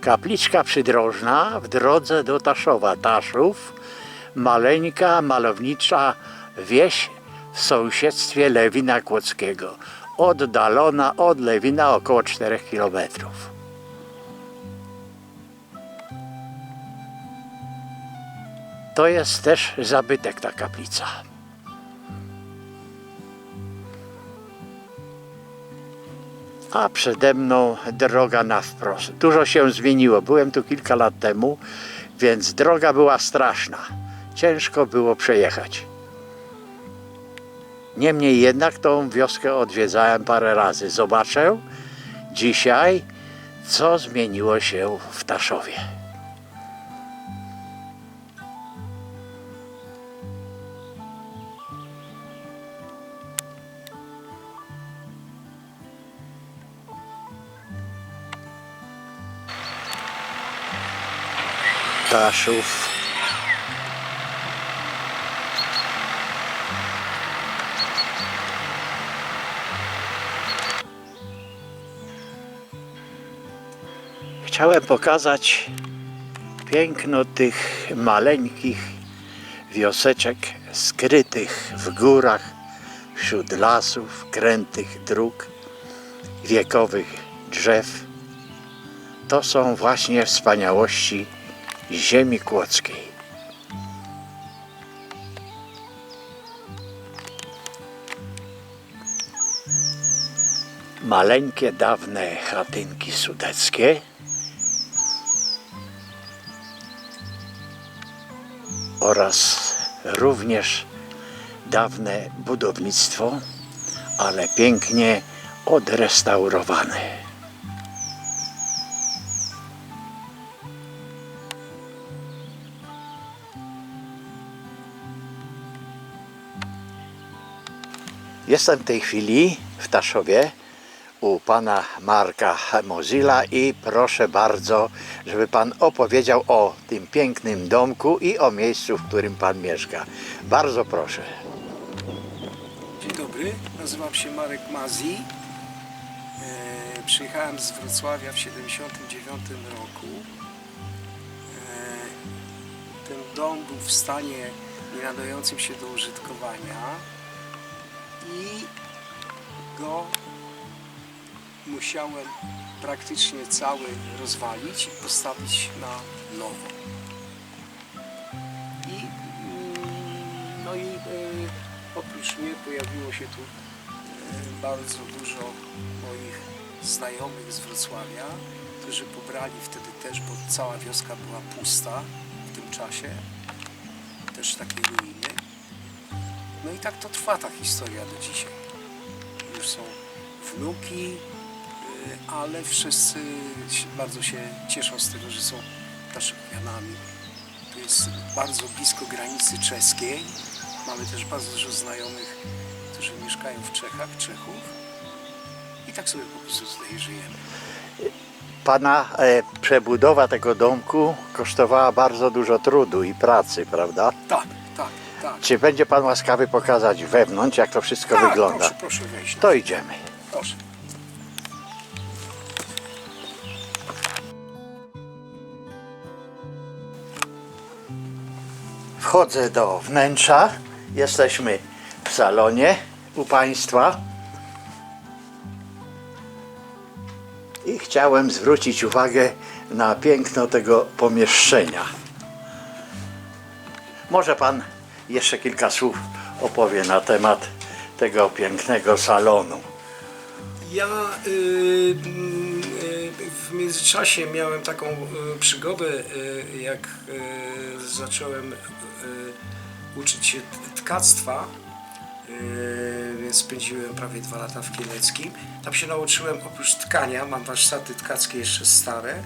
Kapliczka przydrożna w drodze do Taszowa. Taszów, maleńka, malownicza wieś w sąsiedztwie Lewina Kłodzkiego. Oddalona od Lewina około 4 kilometrów. To jest też zabytek ta kaplica. A przede mną droga na wprost. Dużo się zmieniło. Byłem tu kilka lat temu, więc droga była straszna. Ciężko było przejechać. Niemniej jednak tą wioskę odwiedzałem parę razy. Zobaczę dzisiaj, co zmieniło się w Taszowie. Taszów. Chciałem pokazać piękno tych maleńkich wioseczek skrytych w górach, wśród lasów, krętych dróg, wiekowych drzew. To są właśnie wspaniałości ziemi kłodzkiej. Maleńkie, dawne chatynki sudeckie oraz również dawne budownictwo, ale pięknie odrestaurowane. Jestem w tej chwili w Taszowie u pana Marka Mozilla i proszę bardzo, żeby pan opowiedział o tym pięknym domku i o miejscu, w którym pan mieszka. Bardzo proszę. Dzień dobry, nazywam się Marek Mazi. E, przyjechałem z Wrocławia w 1979 roku. E, ten dom był w stanie nie nadającym się do użytkowania i go musiałem praktycznie cały rozwalić i postawić na nowo. I mm, no i e, oprócz mnie pojawiło się tu e, bardzo dużo moich znajomych z Wrocławia, którzy pobrali wtedy też, bo cała wioska była pusta w tym czasie, też takie ruiny. No i tak to trwa ta historia do dzisiaj. Już są wnuki, y, ale wszyscy bardzo się cieszą z tego, że są Taszowianami. Tu jest bardzo blisko granicy czeskiej. Mamy też bardzo dużo znajomych, którzy mieszkają w Czechach, Czechów. I tak sobie po prostu tutaj żyjemy. Pana e, przebudowa tego domku kosztowała bardzo dużo trudu i pracy, prawda? Tak, tak. Czy będzie pan łaskawy pokazać wewnątrz, jak to wszystko tak, wygląda? Proszę, proszę wejść. To idziemy. Proszę. Wchodzę do wnętrza. Jesteśmy w salonie u Państwa. I chciałem zwrócić uwagę na piękno tego pomieszczenia. Może Pan jeszcze kilka słów opowie na temat tego pięknego salonu. Ja y, y, w międzyczasie miałem taką y, przygodę, y, jak y, zacząłem y, uczyć się tkactwa, y, więc spędziłem prawie dwa lata w Kieleckim. Tam się nauczyłem oprócz tkania, mam warsztaty tkackie jeszcze stare,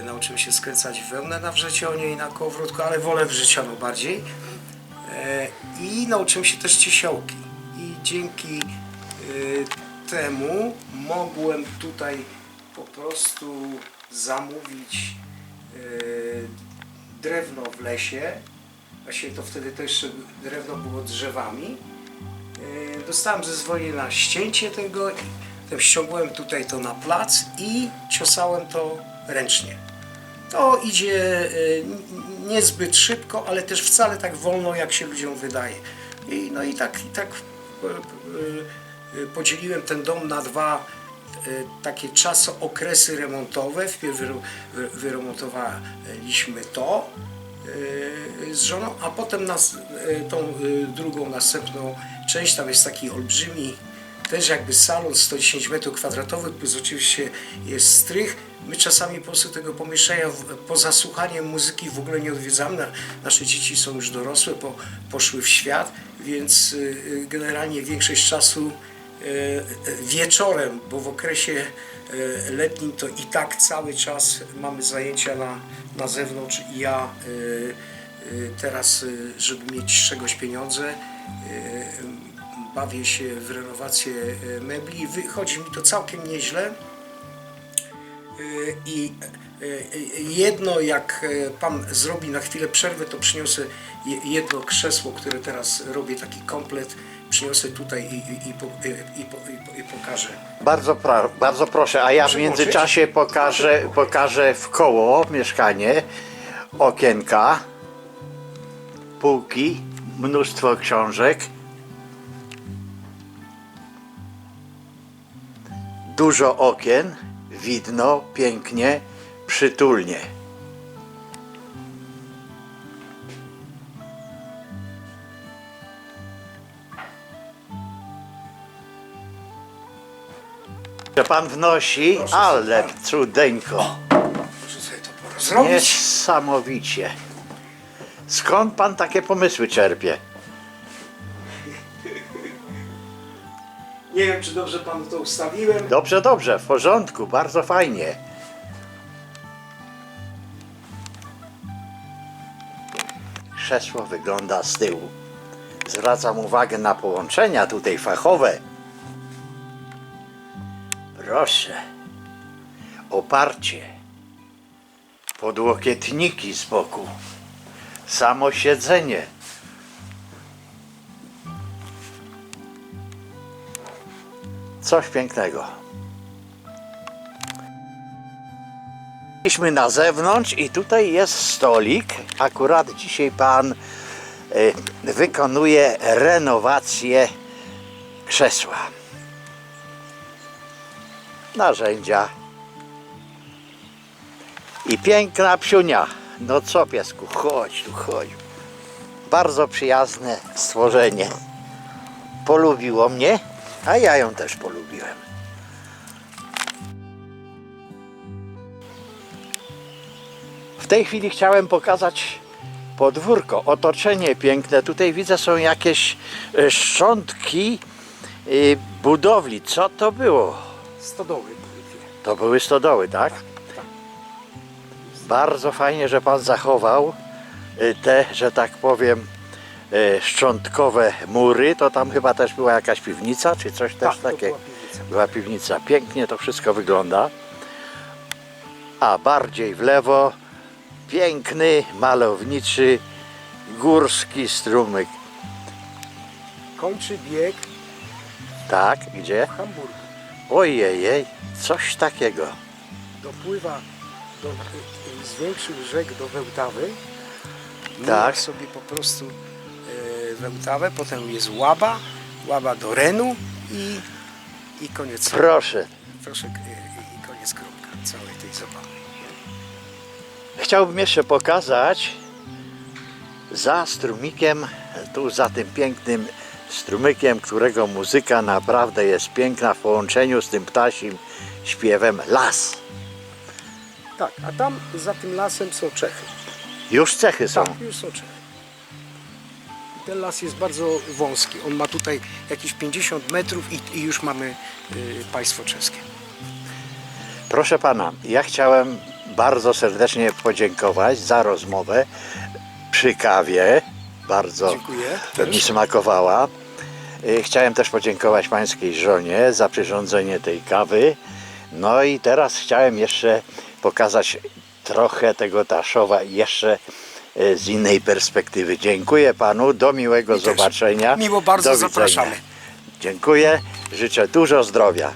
y, nauczyłem się skręcać wełnę na wrzecionie i na kołowrotku, ale wolę wrzecioną bardziej. I nauczyłem się też ciesiołki. I dzięki y, temu mogłem tutaj po prostu zamówić y, drewno w lesie. Właściwie to wtedy to jeszcze drewno było drzewami. Y, Dostałem zezwolenie na ścięcie tego, potem ściągłem tutaj to na plac i ciosałem to ręcznie. To idzie y, niezbyt szybko, ale też wcale tak wolno, jak się ludziom wydaje. I, no i tak, i tak y, y, podzieliłem ten dom na dwa takie czasokresy remontowe. Wpierw wyremontowaliśmy to z żoną, a potem nas, tą drugą, następną część, tam jest taki olbrzymi też jakby salon 110 metrów kwadratowych, plus oczywiście jest strych. My czasami po prostu tego pomieszczenia poza słuchaniem muzyki w ogóle nie odwiedzamy. Na- Nasze dzieci są już dorosłe, po, poszły w świat, więc y, y, generalnie większość czasu y, y, wieczorem, bo w okresie y, letnim to i tak cały czas mamy zajęcia na, na zewnątrz i ja teraz, y, żeby mieć z czegoś pieniądze, bawię się w renowację e, mebli i wychodzi mi to całkiem nieźle. E, I e, jedno, jak pan zrobi na chwilę przerwę, to przyniosę je- jedno krzesło, które teraz robię taki komplet, przyniosę tutaj i, i, i, i, i, po, i, po, i pokażę. Bardzo, pra, bardzo proszę, a ja w międzyczasie pokażę, pokażę w koło mieszkanie, okienka, półki, mnóstwo książek, dużo okien, widno, pięknie, przytulnie. Że pan wnosi, Proszę ale sobie. cudeńko. Muszę sobie to porozrobić. Niesamowicie. Skąd pan takie pomysły czerpie? Nie wiem, czy dobrze panu to ustawiłem. Dobrze, dobrze, w porządku, bardzo fajnie. Krzesło wygląda z tyłu. Zwracam uwagę na połączenia tutaj fachowe. Proszę. Oparcie. Podłokietniki z boku. Samo siedzenie. Coś pięknego. Byliśmy na zewnątrz i tutaj jest stolik. Akurat dzisiaj pan y, wykonuje renowację krzesła. Narzędzia. I piękna psiunia. No co piesku, chodź tu, chodź. Bardzo przyjazne stworzenie. Polubiło mnie, a ja ją też polubiłem. W tej chwili chciałem pokazać podwórko, otoczenie piękne. Tutaj widzę są jakieś e, szczątki y, budowli. Co to było? Stodoły. To były stodoły, tak? Bardzo fajnie, że pan zachował y, te, że tak powiem, szczątkowe mury. To tam chyba też była jakaś piwnica, czy coś też Tak, takiego. była piwnica. Była piwnica. Pięknie to wszystko wygląda. A bardziej w lewo piękny, malowniczy, górski strumyk. Kończy bieg Tak, gdzie? w Hamburgu. Ojejej, coś takiego. dopływa do, y, z większych rzek do Wełtawy. Tak. sobie po prostu e, Wełtawę, potem jest Łaba, Łaba do Renu i, i koniec. Proszę, Proszę, e, i koniec kropka całej tej zabawy. Chciałbym jeszcze pokazać za strumikiem, tu za tym pięknym strumykiem, którego muzyka naprawdę jest piękna w połączeniu z tym ptasim śpiewem las. Tak, a tam za tym lasem są Czechy. Już cechy są. Tak, już są Czechy. Ten las jest bardzo wąski. On ma tutaj jakieś 50 metrów i, i już mamy y, państwo czeskie. Proszę pana, ja chciałem bardzo serdecznie podziękować za rozmowę przy kawie. Bardzo Dziękuję. mi smakowała. Y, Chciałem też podziękować pańskiej żonie za przyrządzenie tej kawy. No i teraz chciałem jeszcze pokazać trochę tego Taszowa jeszcze z innej perspektywy. Dziękuję panu, do miłego zobaczenia. Miło bardzo Do widzenia. zapraszamy. Dziękuję, życzę dużo zdrowia.